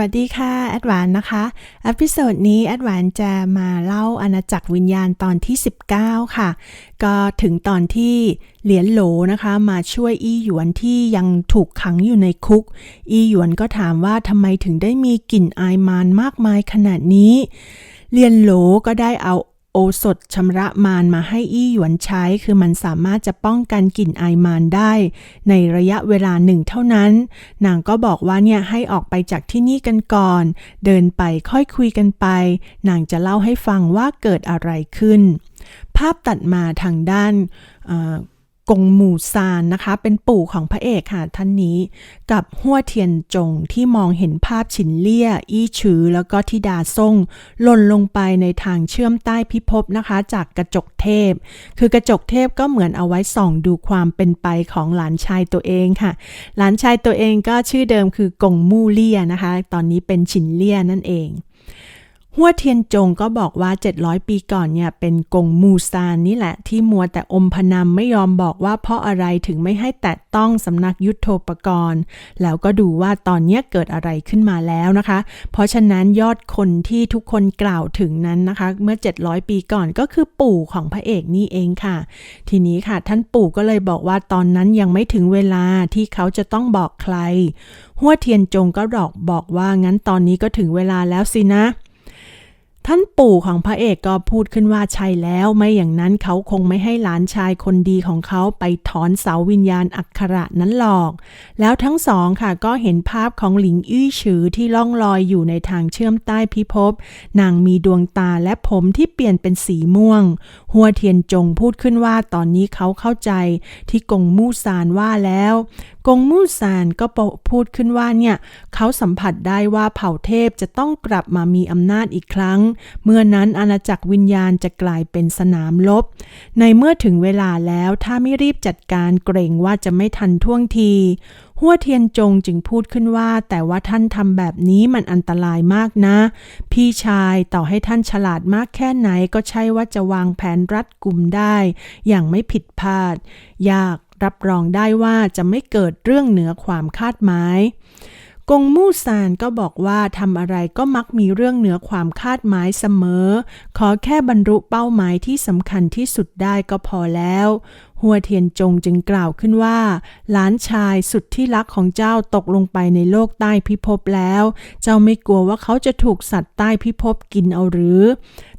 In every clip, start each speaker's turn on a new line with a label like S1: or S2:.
S1: วัสดีค่ะแอดวานนะคะอพิโซดนี้แอดวานจะมาเล่าอาณาจักรวิญญาณตอนที่ 19 ค่ะ ก็ถึงตอนที่เหรียญโหลนะคะ มาช่วยอี้หยวนที่ยังถูกขังอยู่ในคุก อี้หยวนก็ถามว่าทำไมถึงได้มีกลิ่นอายมานมากมายขนาดนี้เรียนโหลก็ได้เอา โอสถชำระมารมาให้อี้หยวนใช้ คือมันสามารถจะป้องกันกลิ่นไอมารได้ ในระยะเวลาหนึ่งเท่านั้น นางก็บอกว่าเนี่ยให้ออกไปจากที่นี่กันก่อน เดินไปค่อยคุยกันไป นางจะเล่าให้ฟังว่าเกิดอะไรขึ้น ภาพตัดมาทางด้าน กงหมู่ซานนะคะ เป็นปู่ของพระเอกค่ะท่านนี้ กับหัวเทียนจงที่มองเห็นภาพฉินเลี่ย อี้ฉือ แล้วก็ทิดาซ่งหล่นลงไปในทางเชื่อมใต้พิภพนะคะ จากกระจกเทพ คือกระจกเทพก็เหมือนเอาไว้ส่องดูความเป็นไปของหลานชายตัวเองค่ะ หลานชายตัวเองก็ชื่อเดิมคือกงมู่เลี่ยนะคะ ตอนนี้เป็นฉินเลี่ยนั่นเอง หัวเทียนจงก็บอกว่า 700 ปีก่อนเนี่ยเป็นกงมูซานนี่แหละ ที่มัวแต่อมพนำไม่ยอมบอกว่าเพราะอะไรถึงไม่ให้แตะต้องสำนักยุทโธปกรณ์ แล้วก็ดูว่าตอนนี้เกิดอะไรขึ้นมาแล้วนะคะ เพราะฉะนั้นยอดคนที่ทุกคนกล่าวถึงนั้นนะคะ เมื่อ 700 ปีก่อนก็คือปู่ของพระเอกนี่เองค่ะ ทีนี้ค่ะ ท่านปู่ก็เลยบอกว่าตอนนั้นยังไม่ถึงเวลาที่เขาจะต้องบอกใคร หัวเทียนจงก็ดอกบอกว่างั้นตอนนี้ก็ถึงเวลาแล้วสินะ ท่านปู่ของพระเอกก็พูดขึ้นว่าใช่แล้วไม่อย่างนั้นเขาคงไม่ให้หลานชายคนดีของเขาไปถอนเสาวิญญาณอักขระนั้นหรอก แล้วทั้งสองค่ะก็เห็นภาพของหลิงอี้ฉือที่ล่องลอยอยู่ในทางเชื่อมใต้พิภพนางมีดวงตาและผมที่เปลี่ยนเป็นสีม่วง หัวเทียนจงพูดขึ้นว่าตอนนี้เขาเข้าใจที่กงมู่ซานว่าแล้วกงมู่ซานก็พูดขึ้นว่าเนี่ยเขาสัมผัสได้ว่าเผ่าเทพจะต้องกลับมามีอำนาจอีกครั้ง เมื่อนั้นอาณาจักรวิญญาณจะกลายเป็นสนามรบในเมื่อถึงเวลาแล้วถ้าไม่รีบจัดการเกรงว่าจะไม่ทันท่วงทีหัวเทียนจงจึงพูดขึ้นว่า แต่ว่าท่านทำแบบนี้มันอันตรายมากนะ พี่ชายต่อให้ท่านฉลาดมากแค่ไหนก็ใช่ว่าจะวางแผนรัดกุมได้ อย่างไม่ผิดพลาด ยาก รับรองได้ว่าจะไม่เกิดเรื่องเหนือความคาดหมาย กงมู่ซานก็บอกว่าทำอะไรก็มักมีเรื่องเหนือความคาดหมายเสมอ ขอแค่บรรลุเป้าหมายที่สำคัญที่สุดได้ก็พอแล้ว หัวเทียนจงจึงกล่าวขึ้นว่า หลานชายสุดที่รักของเจ้าตกลงไปในโลกใต้พิภพแล้ว เจ้าไม่กลัวว่าเขาจะถูกสัตว์ใต้พิภพกินเอาหรือ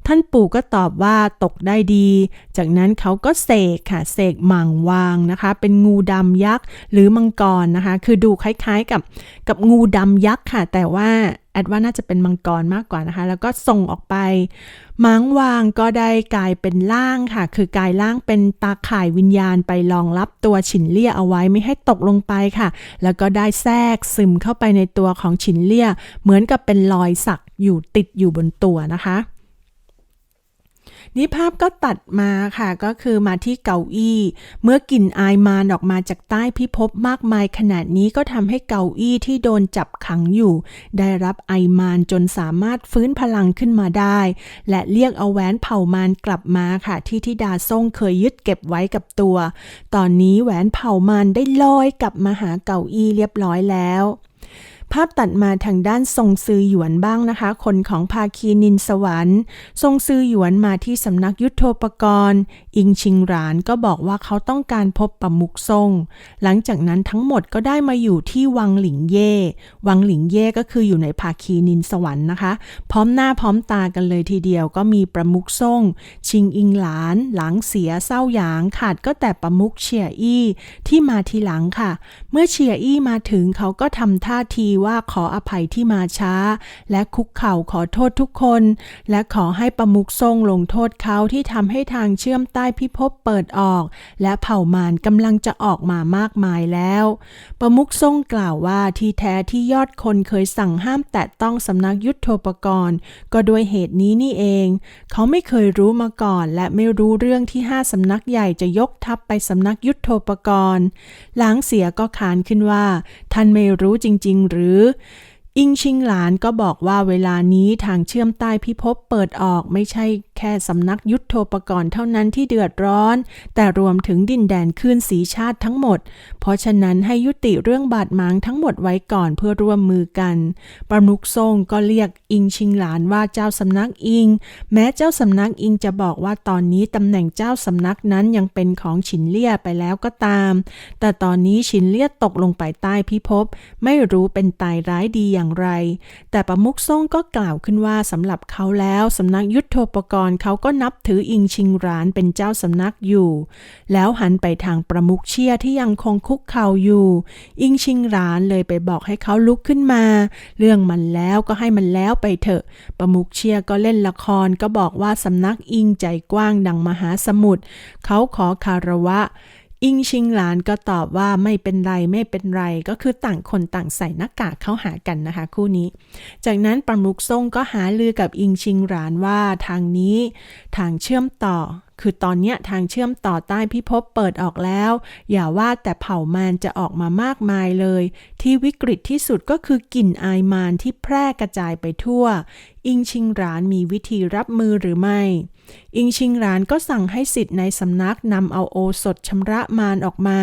S1: ท่านปู่ก็ตอบว่าตกได้ดี จากนั้นเขาก็เสกค่ะเสกหม่างวางนะคะ เป็นงูดำยักษ์หรือมังกรนะคะ คือดูคล้ายๆกับกับงูดำยักษ์ค่ะ แต่ว่าแอดว่าน่าจะเป็นมังกรมากกว่านะคะ แล้วก็ส่งออกไป มังวางก็ได้กลายเป็นร่างค่ะ คือกลายร่างเป็นตาข่ายวิญญาณไปรองรับตัวฉินเลี่ยเอาไว้ไม่ให้ตกลงไปค่ะ แล้วก็ได้แทรกซึมเข้าไปในตัวของฉินเลี่ย เหมือนกับเป็นรอยสักอยู่ติดอยู่บนตัวนะคะ นี่ภาพก็ตัดมาค่ะก็คือมาที่เกาอี้ เมื่อกลิ่นอายมานออกมาจากใต้พิภพมากมายขนาดนี้ก็ทำให้เกาอี้ที่โดนจับขังอยู่ ได้รับไอมานจนสามารถฟื้นพลังขึ้นมาได้ และเรียกเอาแหวนเผ่ามานกลับมาค่ะ ที่ทิดาซ่งเคยยึดเก็บไว้กับตัว ตอนนี้แหวนเผ่ามานได้ลอยกลับมาหาเกาอี้เรียบร้อยแล้ว ภาพตัดมาทางด้านทรงซือหยวนบ้างนะคะ คนของภาคีนินสวรรค์ ทรงซือหยวนมาที่สำนักยุทโธปกรณ์ อิงชิงหรานก็บอกว่าเขาต้องการพบประมุกทรง หลังจากนั้นทั้งหมดก็ได้มาอยู่ที่วังหลิงเย่ วังหลิงเย่ก็คืออยู่ในภาคีนินสวรรค์นะคะ พร้อมหน้าพร้อมตากันเลยทีเดียวก็มีประมุกทรง ชิงอิงหลาน หลังเสียเศร้าหยางขาดก็แต่ประมุกเชียอี้ที่มาทีหลังค่ะ เมื่อเชียอี้มาถึงเขาก็ทำท่าทีว่าขออภัยที่มาช้า และคุกเข่าขอโทษทุกคน และขอให้ประมุกทรงลงโทษเขาที่ทำให้ทางเชื่อมใต้พิภพเปิดออก และเผ่ามารกำลังจะออกมามากมายแล้ว ประมุกทรงกล่าวว่าที่แท้ที่ยอดคนเคยสั่งห้ามแตะต้องสำนักยุทโธปกรณ์ ก็ด้วยเหตุนี้นี่เอง เขาไม่เคยรู้มาก่อน และไม่รู้เรื่องที่ห้าสำนักใหญ่จะยกทัพไปสำนักยุทโธปกรณ์ หลังเสียก็ขานขึ้นว่า ท่านไม่รู้จริง ๆ หรืออิงชิงหลานก็บอกว่าเวลานี้ทางเชื่อมใต้พิภพเปิดออกไม่ใช่ ค่สำนักยุทธโธปกรณ์เท่านั้นที่เดือดร้อน แต่รวมถึงดินแดนคืนสีชาติทั้งหมด เพราะฉะนั้นให้ยุติเรื่องบาดหมางทั้งหมดไว้ก่อนเพื่อร่วมมือกัน ประมุกทรงก็เรียกอิงชิงหลานว่าเจ้าสำนักอิง แม้เจ้าสำนักอิงจะบอกว่าตอนนี้ตำแหน่งเจ้าสำนักนั้นยังเป็นของฉินเลี่ยไปแล้วก็ตาม แต่ตอนนี้ฉินเลี่ยตกลงไปใต้พิภพไม่รู้เป็นตายร้ายดีอย่างไร แต่ประมุกซ่งก็กล่าวขึ้นว่าสำหรับเขาแล้วสำนักยุทธโธปกรณ์เขาก็นับถืออิงชิงรานเป็นเจ้าสำนักอยู่ แล้วหันไปทางประมุขเชียที่ยังคงคุกเข่าอยู่ อิงชิงรานเลยไปบอกให้เขาลุกขึ้นมา เรื่องมันแล้วก็ให้มันแล้วไปเถอะ ประมุขเชียก็เล่นละครก็บอกว่าสำนักอิงใจกว้างดังมหาสมุทรเขาขอคารวะ อิงชิงหลานก็ตอบว่าไม่เป็นไรไม่เป็นไรก็คือต่างคนต่างใส่หน้ากากเข้าหากันนะคะ คู่นี้ จากนั้นประมุกซ่งก็หาลือกับอิงชิงหลานว่าทางนี้ ทางเชื่อมต่อ คือตอนเนี้ยทางเชื่อมต่อใต้พิภพเปิดออกแล้ว อย่าว่าแต่เผ่ามารจะออกมามากมายเลย ที่วิกฤตที่สุดก็คือกลิ่นอายมารที่แพร่กระจายไปทั่ว อิงชิงหลานมีวิธีรับมือหรือไม่ อิงชิงหลานก็สั่งให้สิทธิ์ในสำนักนำเอาโอสถชำระมารออกมา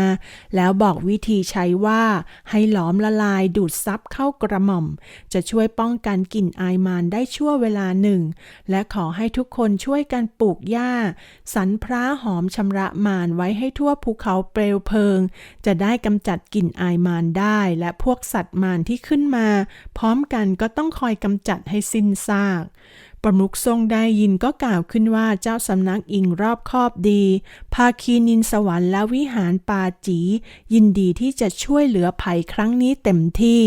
S1: แล้วบอกวิธีใช้ว่าให้หลอมละลายดูดซับเข้ากระหม่อม จะช่วยป้องกันกลิ่นอายมารได้ชั่วเวลาหนึ่ง และขอให้ทุกคนช่วยกันปลูกหญ้าสรรพร้าหอมชำระมารไว้ให้ทั่วภูเขาเปลวเพลิง จะได้กำจัดกลิ่นอายมารได้ และพวกสัตว์มารที่ขึ้นมา พร้อมกันก็ต้องคอยกำจัดให้สิ้นซากประมุขทรงได้ยินก็กล่าวขึ้นว่าเจ้าสำนักอิงรอบคอบดี ภาคีนินสวรรค์และวิหารปาจี ยินดีที่จะช่วยเหลือภัยครั้งนี้เต็มที่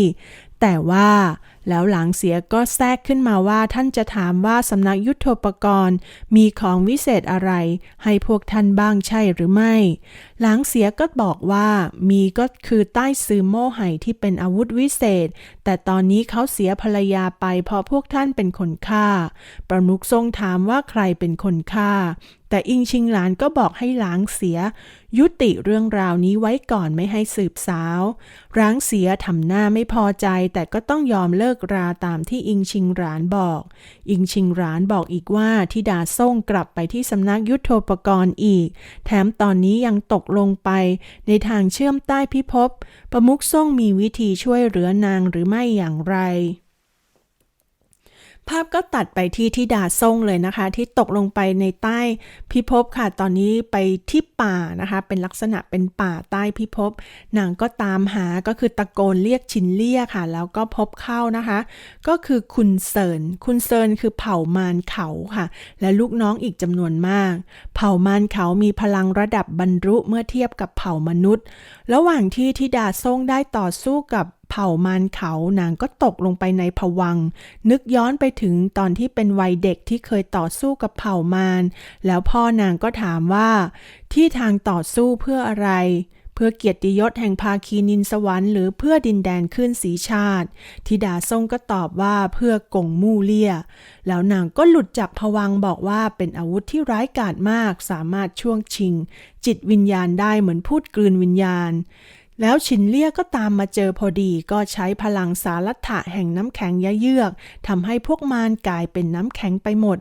S1: แต่ว่า แล้วหลังเสียก็แทรกขึ้นมาว่าท่านจะถามว่าสำนักยุทธปกรณ์ มีของวิเศษอะไร ให้พวกท่านบ้างใช่หรือไม่ หลังเสียก็บอกว่ามีก็คือใต้ซือโม่ไห่ที่เป็นอาวุธวิเศษ แต่ตอนนี้เขาเสียภรรยาไปเพราะพวกท่านเป็นคนฆ่า ประมุขทรงถามว่าใครเป็นคนฆ่าแต่อิงชิงหลานก็บอกให้หลางเสีย ยุติเรื่องราวนี้ไว้ก่อนไม่ให้สืบสาวร้างเสียทำหน้าไม่พอใจแต่ก็ต้องยอมเลิกกราตามที่อิงชิงหลานบอก อิงชิงหลานบอกอีกว่าทิดาส่งกลับไปที่สำนักยุทโธปกรณ์อีก แถมตอนนี้ยังตกลงไปในทางเชื่อมใต้พิภพประมุขส่งมีวิธีช่วยเหลือนางหรือไม่อย่างไร ภาพก็ตัดไปที่ทิดาส่งเลยนะคะ ที่ตกลงไปในใต้พิภพค่ะ ตอนนี้ไปที่ป่านะคะ เป็นลักษณะเป็นป่าใต้พิภพนางก็ตามหาก็คือตะโกนเรียกชินเลี่ยค่ะ แล้วก็พบเข้านะคะ ก็คือคุณเซินคุณเซินคือเผ่ามารเขาค่ะ และลูกน้องอีกจำนวนมาก เผ่ามารเขามีพลังระดับบรรลุเมื่อเทียบกับเผ่ามนุษย์ ระหว่างที่ทิดาส่งได้ต่อสู้กับ เผ่ามารเขานางก็ตกลงไปในผวัง นึกย้อนไปถึงตอนที่เป็นวัยเด็กที่เคยต่อสู้กับเผ่ามารแล้วพ่อนางก็ถามว่า ที่ทางต่อสู้เพื่ออะไรเพื่อเกียรติยศแห่งภาคีนินสวรรค์หรือเพื่อดินแดนขึ้นสีชาติทิดาทรงก็ตอบว่าเพื่อกงมู่เลี่ย แล้วนางก็หลุดจากผวังบอกว่าเป็นอาวุธที่ร้ายกาจมากสามารถช่วงชิง จิตวิญญาณได้เหมือนพูดกลืนวิญญาณ แล้วชินเลี่ยก็ตามมาเจอพอดีก็ใช้พลังสารัตถะแห่งน้ำแข็งยะเยือกทำให้พวกมารกลายเป็นน้ำแข็งไปหมด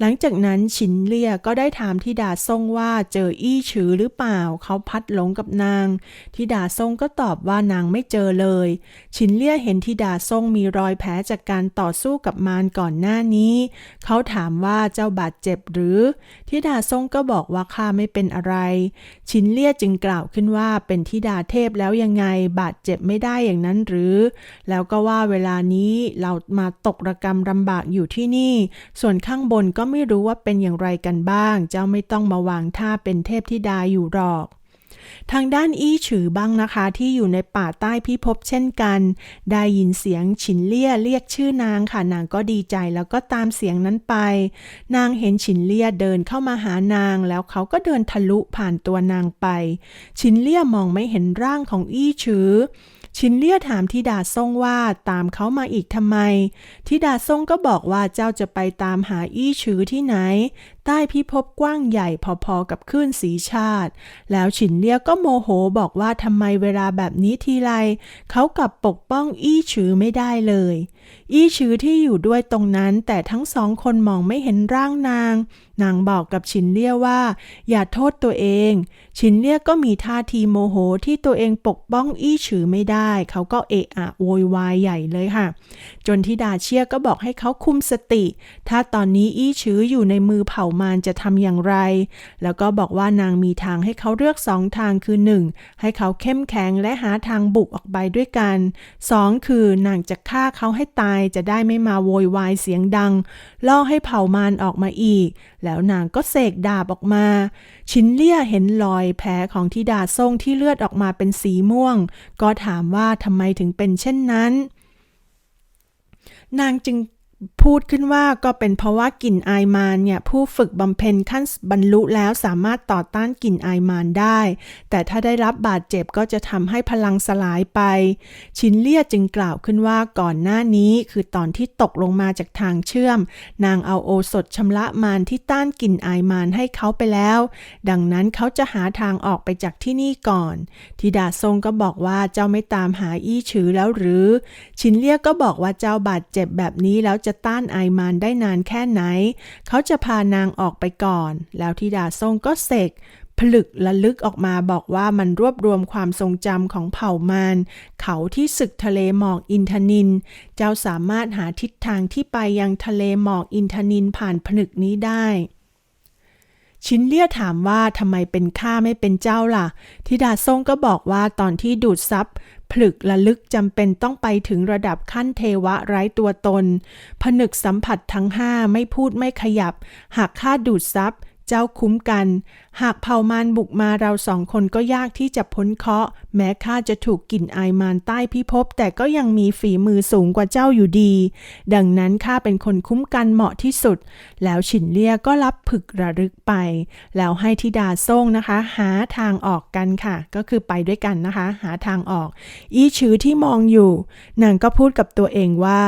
S1: หลังจากนั้นชินเลี่ยก็ได้ถามทิดาซ่งว่าเจออี้ฉือหรือเปล่า เขาพัดหลงกับนางทิดาซ่งก็ตอบว่านางไม่เจอเลยชินเลี่ยเห็นทิดาซ่งมีรอยแผลจากการต่อสู้กับมารก่อนหน้านี้ เขาถามว่าเจ้าบาดเจ็บหรือทิดาซ่งก็บอกว่าข้าไม่เป็นอะไรชินเลี่ยจึงกล่าวขึ้นว่าเป็นทิดาเทพแล้วยังไงบาดเจ็บไม่ได้อย่างนั้นหรือ แล้วก็ว่าเวลานี้เรามาตกระกรรมลำบากอยู่ที่นี่ ส่วนข้างบนก็ไม่รู้ว่าเป็นอย่างไรกันบ้าง เจ้าไม่ต้องมาวางท่าเป็นเทพธิดาอยู่หรอก ทางด้านอี้ฉือบ้างนะคะที่อยู่ในป่าใต้พิภพเช่นกัน ได้ยินเสียงฉินเลี่ยเรียกชื่อนางค่ะ นางก็ดีใจแล้วก็ตามเสียงนั้นไป นางเห็นฉินเลี่ยเดินเข้ามาหานาง แล้วเขาก็เดินทะลุผ่านตัวนางไป ฉินเลี่ยมองไม่เห็นร่างของอี้ฉือ ชินเลี่ยถามทิดาซ่งว่าตามเขามาอีกทำไมทิดาซ่งก็บอกว่าเจ้าจะไปตามหาอี้ชือที่ไหน ใต้พิภพกว้างใหญ่พอๆกับคลื่นสีชาติ แล้วฉินเลี่ยก็โมโหบอกว่าทำไมเวลาแบบนี้ทีไรเขากลับปกป้องอี้ชือไม่ได้เลย อี้ฉือที่อยู่ด้วยตรงนั้นแต่ทั้งสองคนมองไม่เห็นร่างนาง นางบอกกับฉินเลี่ยว่า อย่าโทษตัวเองฉินเลี่ยก็มีท่าทีโมโหที่ตัวเองปกป้องอี้ฉือไม่ได้ เขาก็เอะอะโวยวายใหญ่เลยค่ะ จนทิดาเชียก็บอกให้เขาคุมสติ ถ้าตอนนี้อี้ฉืออยู่ในมือเผ่ามารจะทำอย่างไร แล้วก็บอกว่านางมีทางให้เขาเลือกสองทางคือ 1. ให้เขาเข้มแข็งและหาทางบุกออกไปด้วยกัน 2. คือนางจะฆ่าเขาให้ตายจะได้ไม่มาโวยวายเสียงดัง ล่อให้เผ่ามารออกมาอีก แล้วนางก็เสกดาบออกมา ชินเลี่ยเห็นรอยแผลของทิดาทรงที่เลือดออกมาเป็นสีม่วง ก็ถามว่าทำไมถึงเป็นเช่นนั้นนางจึง พูดขึ้นว่าก็เป็นเพราะว่ากลิ่นอายมารเนี่ยผู้ฝึกบำเพ็ญขั้นบรรลุแล้วสามารถต่อต้านกลิ่นอายมารได้ แต่ถ้าได้รับบาดเจ็บก็จะทำให้พลังสลายไป ชินเลียจึงกล่าวขึ้นว่าก่อนหน้านี้คือตอนที่ตกลงมาจากทางเชื่อม นางเอาโอสถชำระมารที่ต้านกลิ่นอายมารให้เขาไปแล้ว ดังนั้นเขาจะหาทางออกไปจากที่นี่ก่อนทิดาทรงก็บอกว่าเจ้าไม่ตามหาอี้ฉือแล้วหรือ ชินเลียก็บอกว่าเจ้าบาดเจ็บแบบนี้แล้วจะต้านไอมารได้นานแค่ไหน เขาจะพานางออกไปก่อน แล้วทิดาทรงก็เสกผลึกละลึกออกมาบอกว่ามันรวบรวมความทรงจำของเผ่ามารเขาที่ศึกทะเลหมอกอินทนิน เจ้าสามารถหาทิศทางที่ไปยังทะเลหมอกอินทนินผ่านผลึกนี้ได้ชินเลี่ยถามว่าทำไมเป็นข้าไม่เป็นเจ้าล่ะทิดาทรงก็บอกว่าตอนที่ดูดซับ ผลึกละลึกจำเป็นต้องไปถึงระดับขั้นเทวะไร้ตัวตน ผนึกสัมผัสทั้งห้าไม่พูดไม่ขยับ หากข้าดูดซับ เจ้าคุ้มกัน หากเผ่ามารบุกมาเราสองคนก็ยากที่จะพ้นเคาะ แม้ข้าจะถูกกลิ่นอายมารใต้พิภพแต่ก็ยังมีฝีมือสูงกว่าเจ้าอยู่ดี ดังนั้นข้าเป็นคนคุ้มกันเหมาะที่สุด แล้วฉินเลี่ยก็รับผึกระลึกไป แล้วให้ทิดาส่งนะคะ หาทางออกกันค่ะ ก็คือไปด้วยกันนะคะ หาทางออก อีชือที่มองอยู่นางก็พูดกับตัวเองว่า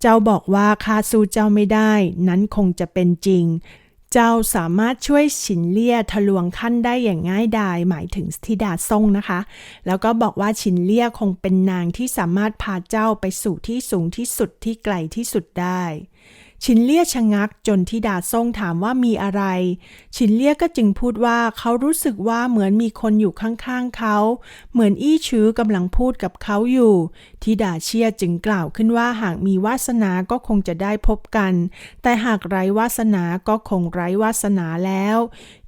S1: เจ้าบอกว่าข้าสู้เจ้าไม่ได้ นั้นคงจะเป็นจริง เจ้าสามารถช่วยฉินเลี่ยทะลวงขั้นได้อย่างง่ายดายหมายถึงทิดาซ่งนะคะ แล้วก็บอกว่าฉินเลี่ยคงเป็นนางที่สามารถพาเจ้าไปสู่ที่สูงที่สุดที่ไกลที่สุดได้ ชินเลี่ยชะงักจนทิดาซ่งถามว่ามีอะไร ชินเลี่ยก็จึงพูดว่าเขารู้สึกว่าเหมือนมีคนอยู่ข้างๆเขา เหมือนอี้ชื้อกำลังพูดกับเขาอยู่ทิดาเชียจึงกล่าวขึ้นว่าหากมีวาสนาก็คงจะได้พบกัน แต่หากไร้วาสนาก็คงไร้วาสนาแล้ว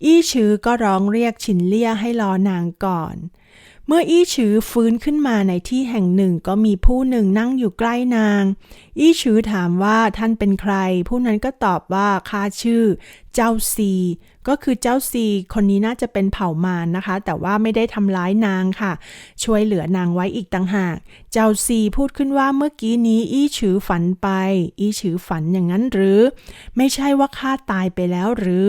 S1: อี้ชื้อก็ร้องเรียกชินเลี่ยให้รอนางก่อน เมื่ออี้ฉือฟื้นขึ้นมาในที่แห่งหนึ่งก็มีผู้หนึ่งนั่งอยู่ใกล้นาง อี้ฉือถามว่าท่านเป็นใคร ผู้นั้นก็ตอบว่าข้าชื่อ เจ้าซี ก็คือเจ้าซี คนนี้น่าจะเป็นเผ่ามารนะคะ แต่ว่าไม่ได้ทำร้ายนางค่ะ ช่วยเหลือนางไว้อีกต่างหาก เจ้าซีพูดขึ้นว่าเมื่อกี้นี้ อี้ฉือฝันไป อี้ฉือฝันอย่างนั้นหรือ ไม่ใช่ว่าข้าตายไปแล้วหรือ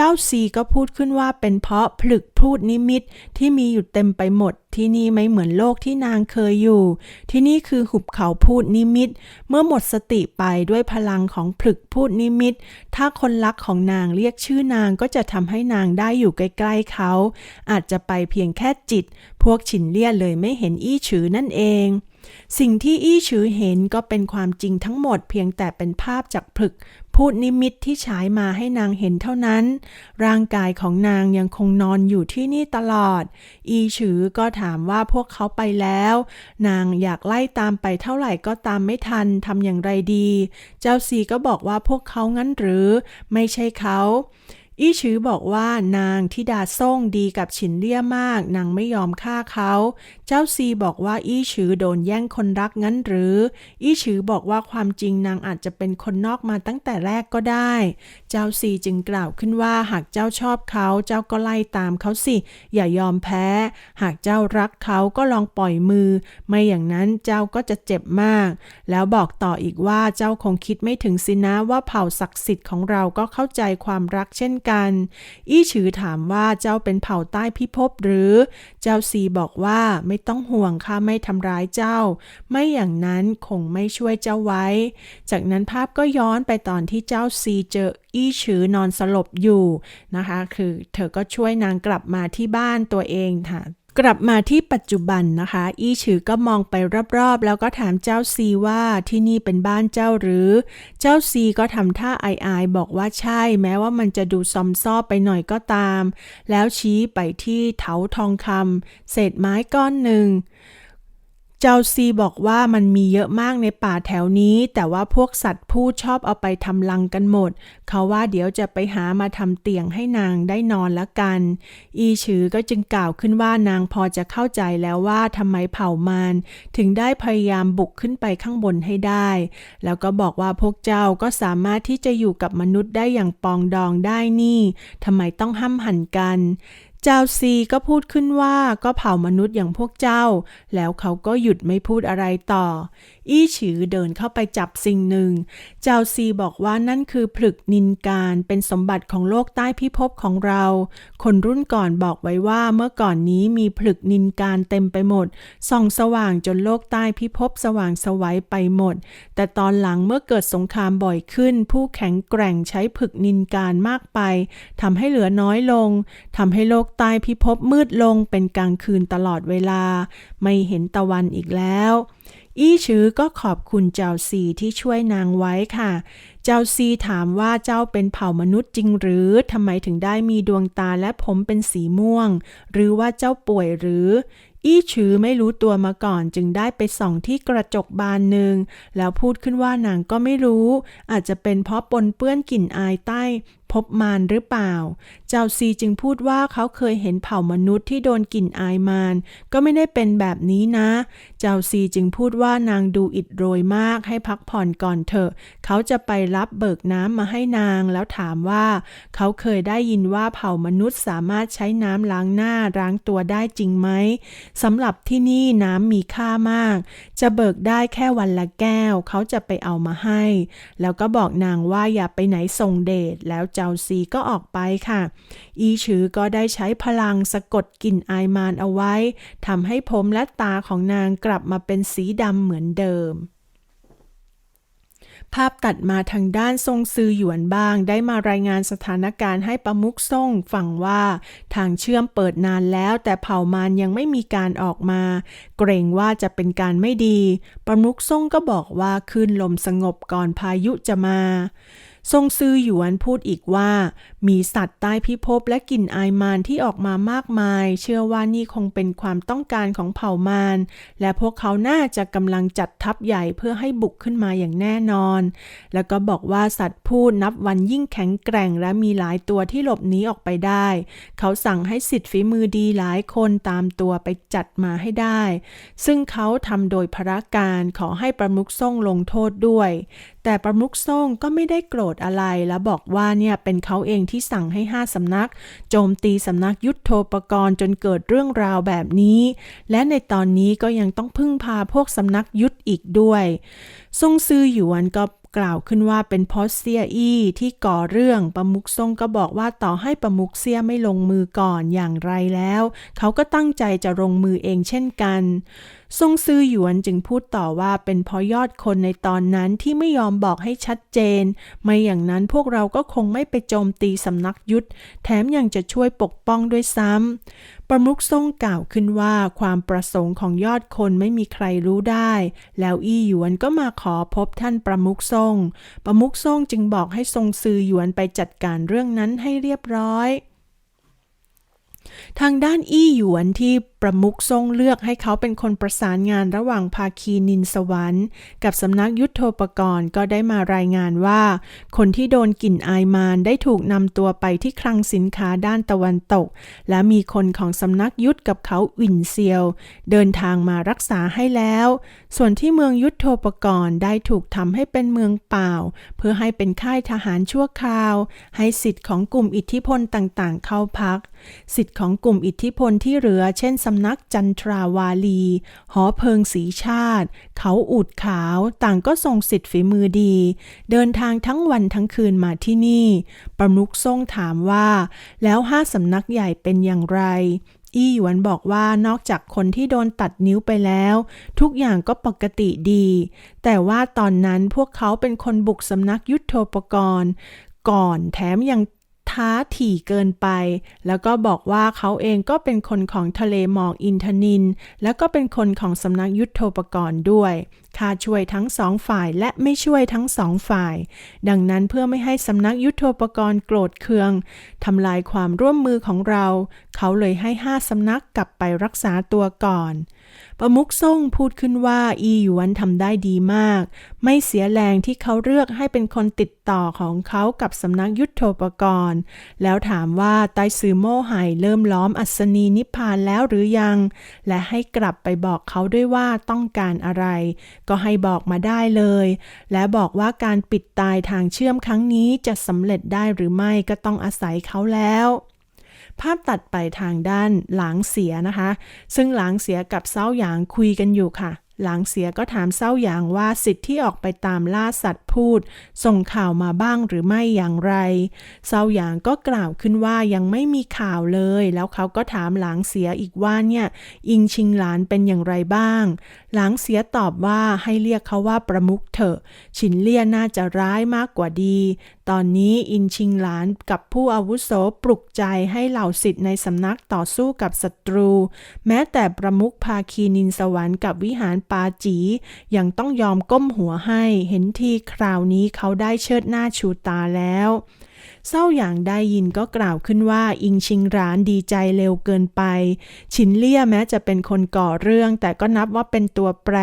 S1: เจ้าซีก็พูดขึ้นว่าเป็นเพราะผลึกพูดนิมิตที่มีอยู่เต็มไปหมด ที่นี่ไม่เหมือนโลกที่นางเคยอยู่ ที่นี่คือหุบเขาพูดนิมิต เมื่อหมดสติไปด้วยพลังของผลึกพูดนิมิต ถ้าคนรักของนางเรียกชื่อนางก็จะทำให้นางได้อยู่ใกล้ๆเขา อาจจะไปเพียงแค่จิต พวกฉินเลี่ยเลยไม่เห็นอี้ฉือนั่นเอง สิ่งที่อี้ฉือเห็นก็เป็นความจริงทั้งหมดเพียงแต่เป็นภาพจากผลึก พูดนิมิตที่ฉายมาให้นางเห็นเท่านั้น ร่างกายของนางยังคงนอนอยู่ที่นี่ตลอด อีฉือก็ถามว่าพวกเขาไปแล้ว นางอยากไล่ตามไปเท่าไหร่ก็ตามไม่ทันทำอย่างไรดี เจ้าซีก็บอกว่าพวกเขางั้นหรือ ไม่ใช่เขาอี้ชือบอกว่านางทิดาซ่งดีกับฉินเลี่ยมาก นางไม่ยอมฆ่าเขา เจ้าซีบอกว่าอี้ชือโดนแย่งคนรักงั้นหรือ อี้ชือบอกว่าความจริงนางอาจจะเป็นคนนอกมาตั้งแต่แรกก็ได้ เจ้าซีจึงกล่าวขึ้นว่าหากเจ้าชอบเขาเจ้าก็ไล่ตามเขาสิ อย่ายอมแพ้ หากเจ้ารักเขาก็ลองปล่อยมือ ไม่อย่างนั้นเจ้าก็จะเจ็บมาก แล้วบอกต่ออีกว่าเจ้าคงคิดไม่ถึงสินะว่าเผ่าศักดิ์สิทธิ์ของเราก็เข้าใจความรักเช่นกัน อี้ฉือถามว่าเจ้าเป็นเผ่าใต้พิภพหรือ เจ้าซีบอกว่าไม่ต้องห่วงข้าไม่ทำร้ายเจ้า ไม่อย่างนั้นคงไม่ช่วยเจ้าไว้ จากนั้นภาพก็ย้อนไปตอนที่เจ้าซีเจออี้ฉือนอนสลบอยู่นะคะ คือเธอก็ช่วยนางกลับมาที่บ้านตัวเองค่ะ กลับมาที่ปัจจุบันนะคะ อี้ฉือก็มองไปรอบๆ แล้วก็ถามเจ้าซีว่าที่นี่เป็นบ้านเจ้าหรือ เจ้าซีก็ทำท่าอายๆบอกว่าใช่แม้ว่ามันจะดูซอมซ่อไปหน่อยก็ตาม แล้วชี้ไปที่เถาทองคำเศษไม้ก้อนหนึ่ง เจ้าซีบอกว่ามันมีเยอะมากในป่าแถวนี้ แต่ว่าพวกสัตว์ผู้ชอบเอาไปทำรังกันหมด เขาว่าเดี๋ยวจะไปหามาทำเตียงให้นางได้นอนละกัน อีฉือก็จึงกล่าวขึ้นว่านางพอจะเข้าใจแล้วว่าทำไมเผ่ามารถึงได้พยายามบุกขึ้นไปข้างบนให้ได้ แล้วก็บอกว่าพวกเจ้าก็สามารถที่จะอยู่กับมนุษย์ได้อย่างปองดองได้นี่ทำไมต้องห้ำหั่นกัน จ้าซีก็พูดขึ้นว่าก็เผ่ามนุษย์อย่างพวกเจ้า แล้วเขาก็หยุดไม่พูดอะไรต่อ อี้ฉือเดินเข้าไปจับสิ่งหนึ่ง เจ้าซีบอกว่านั่นคือผลึกนินการเป็นสมบัติของโลกใต้พิภพของเรา คนรุ่นก่อนบอกไว้ว่าเมื่อก่อนนี้มีผลึกนินการเต็มไปหมด ส่องสว่างจนโลกใต้พิภพสว่างสวัยไปหมด แต่ตอนหลังเมื่อเกิดสงครามบ่อยขึ้น ผู้แข็งแกร่งใช้ผลึกนินการมากไปทำให้เหลือน้อยลงทำให้โลกใต้พิภพมืดลงเป็นกลางคืนตลอดเวลา ไม่เห็นตะวันอีกแล้ว อี้ชื้อก็ขอบคุณเจ้าซีที่ช่วยนางไว้ค่ะ เจ้าซีถามว่าเจ้าเป็นเผ่ามนุษย์จริงหรือทำไมถึงได้มีดวงตาและผมเป็นสีม่วง หรือว่าเจ้าป่วยหรือ อี้ชื้อไม่รู้ตัวมาก่อนจึงได้ไปส่องที่กระจกบานหนึ่ง แล้วพูดขึ้นว่านางก็ไม่รู้ อาจจะเป็นเพราะปนเปื้อนกลิ่นอายใต้พบมารหรือเปล่า เจ้าซีจึงพูดว่าเขาเคยเห็นเผ่ามนุษย์ที่โดนกลิ่นอายมารก็ไม่ได้เป็นแบบนี้นะ เจ้าซีจึงพูดว่านางดูอิดโรยมากให้พักผ่อนก่อนเถอะ เขาจะไปรับเบิกน้ำมาให้นางแล้วถามว่า เขาเคยได้ยินว่าเผ่ามนุษย์สามารถใช้น้ำล้างหน้าล้างตัวได้จริงไหมสำหรับที่นี่น้ำมีค่ามาก จะเบิกได้แค่วันละแก้ว เขาจะไปเอามาให้ แล้วก็บอกนางว่าอย่าไปไหนส่งเดชแล้วเจ้าซีก็ออกไปค่ะ อีชือก็ได้ใช้พลังสะกดกลิ่นอายมารเอาไว้ทำให้ผมและตาของนางกลับมาเป็นสีดำเหมือนเดิมภาพตัดมาทางด้านทรงซือหยวนบ้าง ได้มารายงานสถานการณ์ให้ประมุกซ่งฟังว่า ทางเชื่อมเปิดนานแล้ว แต่เผ่ามารยังไม่มีการออกมา เกรงว่าจะเป็นการไม่ดี ประมุกซ่งก็บอกว่าขึ้นลมสงบก่อนพายุจะมา ทรงซือหยวนพูดอีกว่ามีสัตว์ใต้พิภพและกลิ่นอายมารที่ออกมามากมาย เชื่อว่านี่คงเป็นความต้องการของเผ่ามารและพวกเขาน่าจะกำลังจัดทัพใหญ่เพื่อให้บุกขึ้นมาอย่างแน่นอน แล้วก็บอกว่าสัตว์พูดนับวันยิ่งแข็งแกร่งและมีหลายตัวที่หลบหนีออกไปได้ เขาสั่งให้สิทธิฝีมือดีหลายคนตามตัวไปจัดมาให้ได้ ซึ่งเขาทำโดยพระการขอให้ประมุขส่งลงโทษด้วย แต่ประมุขส่งก็ไม่ได้โกรธอะไรและบอกว่าเนี่ยเป็นเขาเองที่สั่งให้ห้าสำนัก โจมตีสำนักยุทธโธปกรณ์จนเกิดเรื่องราวแบบนี้ และในตอนนี้ก็ยังต้องพึ่งพาพวกสำนักยุทธอีกด้วยซงซือหยวนก็กล่าวขึ้นว่าเป็นเพราะเซียอี้ที่ก่อเรื่องประมุกซงก็บอกว่าต่อให้ประมุกเซียไม่ลงมือก่อนอย่างไรแล้ว เขาก็ตั้งใจจะลงมือเองเช่นกัน ซงซือหยวนจึงพูดต่อว่าเป็นเพราะยอดคนในตอนนั้นที่ไม่ยอมบอกให้ชัดเจน ไม่อย่างนั้นพวกเราก็คงไม่ไปโจมตีสำนักยุทธแถมยังจะช่วยปกป้องด้วยซ้ำประมุกซ่งกล่าวขึ้นว่าความประสงค์ของยอดคนไม่มีใครรู้ได้ แล้วอี้หยวนก็มาขอพบท่านประมุกซ่งประมุกซ่งจึงบอกให้ทรงซือหยวนไปจัดการเรื่องนั้นให้เรียบร้อย ทางด้านอี้หยวนที่ประมุขทรงเลือกให้เขาเป็นคนประสานงานระหว่างภาคีนินสวรรค์ กับสำนักยุทโธปกรณ์ก็ได้มารายงานว่า คนที่โดนกลิ่นอายมารได้ถูกนำตัวไปที่คลังสินค้าด้านตะวันตก และมีคนของสำนักยุทธกับเขาวินเซียว เดินทางมารักษาให้แล้ว ส่วนที่เมืองยุทโธปกรณ์ได้ถูกทำให้เป็นเมืองเปล่า เพื่อให้เป็นค่ายทหารชั่วคราว ให้สิทธิ์ของกลุ่มอิทธิพลต่างๆ เข้าพัก สิทธิ์ของกลุ่มอิทธิพลที่เหลือ เช่นสำนักจันทราวาลี หอเพิงสีชาติ เขาอูดขาวต่างก็ทรงสิทธิ์ฝีมือดี เดินทางทั้งวันทั้งคืนมาที่นี่ ประมุกทรงถามว่า แล้วห้าสำนักใหญ่เป็นอย่างไรอี้หยวนบอกว่านอกจากคนที่โดนตัดนิ้วไปแล้ว ทุกอย่างก็ปกติดี แต่ว่าตอนนั้นพวกเขาเป็นคนบุกสำนักยุทธโธปกรณ์ ก่อนแถมยัง ท้าถี่เกินไป แล้วก็บอกว่าเขาเองก็เป็นคนของทะเลหมอกอินทนิน แล้วก็เป็นคนของสำนักยุทโธปกรณ์ด้วยค่าช่วยทั้งสองฝ่ายและไม่ช่วยทั้งสองฝ่าย ดังนั้นเพื่อไม่ให้สำนักยุทโธปกรณ์โกรธเคืองทำลายความร่วมมือของเรา เขาเลยให้ห้าสำนักกลับไปรักษาตัวก่อน ประมุกซ่งพูดขึ้นว่าอีหยวนทำได้ดีมาก ไม่เสียแรงที่เขาเลือกให้เป็นคนติดต่อของเขากับสำนักยุทโธปกรณ์ แล้วถามว่าไตซือโม่ไห่เริ่มล้อมอัศนีนิพพานแล้วหรือยัง และให้กลับไปบอกเขาด้วยว่าต้องการอะไร ก็ให้บอกมาได้เลย และบอกว่าการปิดตายทางเชื่อมครั้งนี้จะสำเร็จได้หรือไม่ก็ต้องอาศัยเขาแล้ว ภาพตัดไปทางด้านหลางเสียนะคะ ซึ่งหลางเสียกับเซาหยางคุยกันอยู่ค่ะ หลางเสียก็ถามเซาหยางว่าสิทธิ์ที่ออกไปตามล่าสัตว์พูด ส่งข่าวมาบ้างหรือไม่อย่างไร เซาหยางก็กล่าวขึ้นว่ายังไม่มีข่าวเลย แล้วเขาก็ถามหลางเสียอีกว่าเนี่ยอิงชิงหลานเป็นอย่างไรบ้าง หลางเสียตอบว่าให้เรียกเขาว่าประมุขเถอะ ฉินเลี่ยน่าจะร้ายมากกว่าดี ตอนนี้อินชิงหลานกับผู้อาวุโสปลุกใจให้เหล่าสิทธิ์ในสำนักต่อสู้กับศัตรู แม้แต่ประมุขภาคีนินสวรรค์กับวิหารปาจี ยังต้องยอมก้มหัวให้ เห็นทีคราวนี้เขาได้เชิดหน้าชูตาแล้ว เศร้าอย่างได้ยินก็กล่าวขึ้นว่าอิงชิงร้านดีใจเร็วเกินไป ฉินเลี่ยแม้จะเป็นคนก่อเรื่อง แต่ก็นับว่าเป็นตัวแปร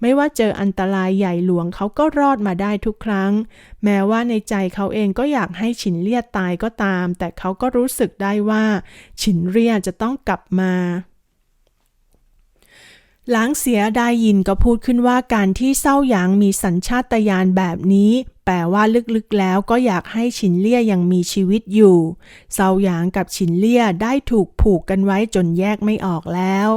S1: ไม่ว่าเจออันตรายใหญ่หลวงเขาก็รอดมาได้ทุกครั้ง แม้ว่าในใจเขาเองก็อยากให้ฉินเลี่ยตายก็ตาม แต่เขาก็รู้สึกได้ว่า ฉินเลี่ยจะต้องกลับมาหลางเสียได้ยินก็พูดขึ้นว่าการที่เศร้าหยางมีสัญชาตญาณแบบนี้ ลว่าลึกๆแล้วก็อยากให้ฉินเลี่ยยังมีชีวิตอยู่ เซาหยางกับฉินเลี่ยได้ถูกผูกกันไว้จนแยกไม่ออกแล้ว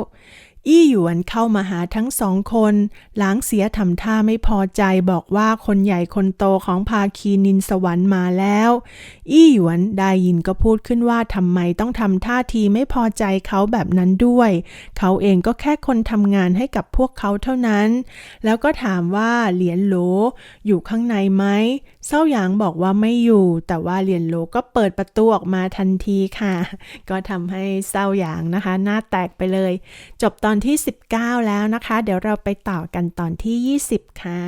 S1: อี้หยวนเข้ามาหาทั้งสองคน หลางเสียทำท่าไม่พอใจบอกว่าคนใหญ่คนโตของภาคีนินสวรรค์มาแล้ว อี้หยวนได้ยินก็พูดขึ้นว่าทำไมต้องทำท่าทีไม่พอใจเขาแบบนั้นด้วย เขาเองก็แค่คนทำงานให้กับพวกเขาเท่านั้น แล้วก็ถามว่าเหรียญโหลอยู่ข้างในไหมเศร้าหยางบอกว่าไม่อยู่ แต่ว่าเหรียญโหลก็เปิดประตูออกมาทันทีค่ะ ก็ทำให้เศร้าหยางนะคะ หน้าแตกไปเลย จบตอนอนที่ 19 แล้วนะคะ เดี๋ยวเราไปต่อกันตอนที่ 20 ค่ะ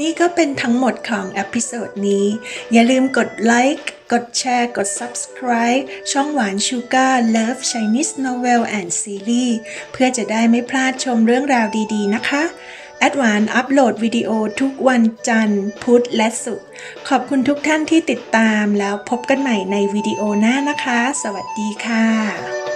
S1: นี่ก็เป็นทั้งหมดของเอพิโซดนี้ อย่าลืมกดไลค์กดแชร์กด Subscribe ช่องหวานชูการ์ Love Chinese Novel and Series เพื่อจะได้ไม่พลาดชมเรื่องราวดีๆนะคะแอดวานอัปโหลดวิดีโอทุกวันจันทร์ พุธและศุกร์ขอบคุณทุกท่านที่ติดตามแล้วพบกันใหม่ในวิดีโอหน้านะคะ สวัสดีค่ะ